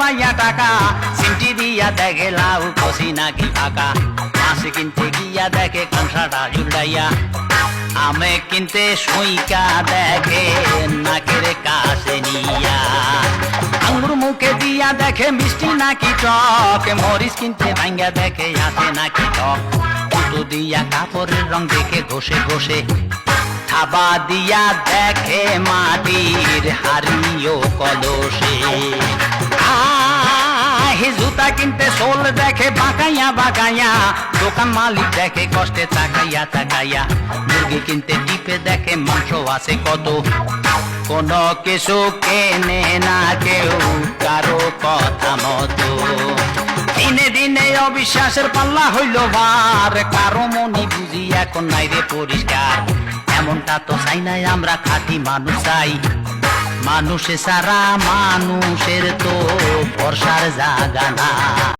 পাইয়া টাকা। সিমটি দিয়া দেখে লাউ কষি নাকি ফাঁকা। মাছ কিনতে গিয়া দেখে কংসাটা জুড়াইয়া আমে কিনতে সইকা দেখে, নাকের কাছে নিয়া। আঙ্গুর মুখে দিয়া দেখে মিষ্টি নাকি টক। মরিচ কিনতে ভাঙ্গা দেখে আছে নাকি টক। দিয়া কাপড়ের রং দেখে ঘষে ঘষে থাবা দিয়া দেখে মাটির হারিও কলসে। জুতা কিনতে সোল দেখে বাঁকাইয়া বাঁকাইয়া, দোকান মালিক দেখে কষ্টে তাকাইয়া তাকাইয়া। মুরগি কিনতে টিপে দেখে মাংস আছে কত। কোনো কিছু কেনে না কেউ, কারও কথা মতো। দিনে দিনে অবিশ্বাসের পাল্লা হইল ভার, কারও মনি বুঝি এখন নাই রে পরিষ্কার। এমনটা তো চাই নাই, আমরা খাঁটি মানুষ চাই। মানুষে সারা মানুষের তো ভরসার জাগা না